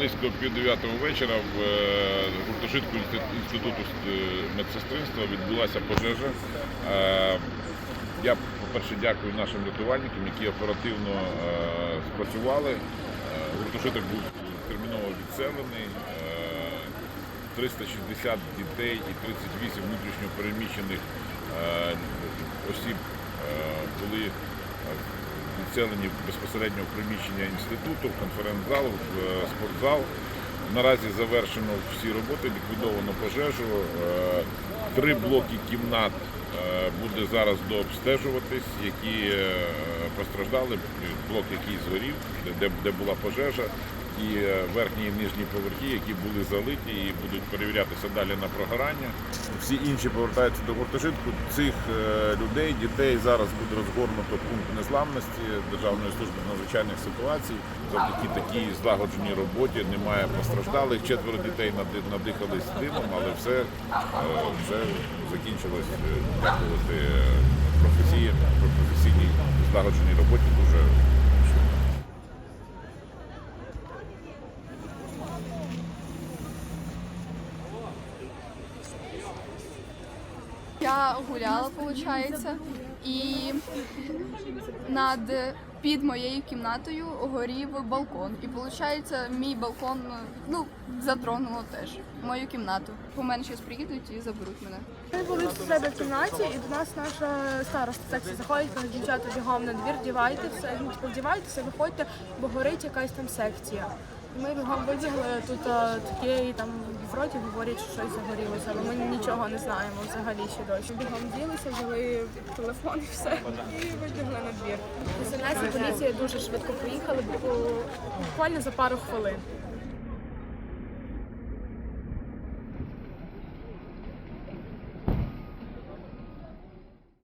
близько пів дев'ятого вечора в е, гуртожитку інституту е, медсестринства відбулася пожежа. Е, Я, по-перше, дякую нашим рятувальникам, які оперативно спрацювали. Гуртожиток був терміново відселений. Е, 360 дітей і 38 внутрішньо переміщених осіб відселені безпосередньо приміщення інституту, в конференц-зал, в е, спортзал. Наразі завершено всі роботи, ліквідовано пожежу. Е, Три блоки кімнат е, буде зараз дообстежуватись, які постраждали. Блок, який згорів, де, де була пожежа, і е, верхні і нижні поверхи, які були залиті і будуть перевірятися далі на прогорання. Всі інші повертаються до гуртожитку. Цих е, людей, дітей зараз буде розгорнуто пункт незламності Державної служби надзвичайних ситуацій. Завдяки такій злагодженій роботі немає постраждалих. Четверо дітей надихались димом, але все, е, все закінчилось дякувати професії, професійній злагодженій роботі дуже швидко. Я гуляла, виходить, і над під моєю кімнатою горів балкон. І виходить, мій балкон ну затронуло теж мою кімнату. По мене зараз приїдуть і заберуть мене. Ми були в себе в кімнаті, і до нас наша староста секція заходить, каже, дівчата бігом на двір, дівайтеся, ну, типу, вдівайтеся, виходьте, бо горить якась там секція. Ми бігом вибігли, тут а, таке, і там вроді говорять, що щось загорілося, але ми нічого не знаємо взагалі ще досі. Бігом ділися, взяли телефон і все, і вибігли на двір. І поліція дуже швидко приїхали, бо буквально за пару хвилин.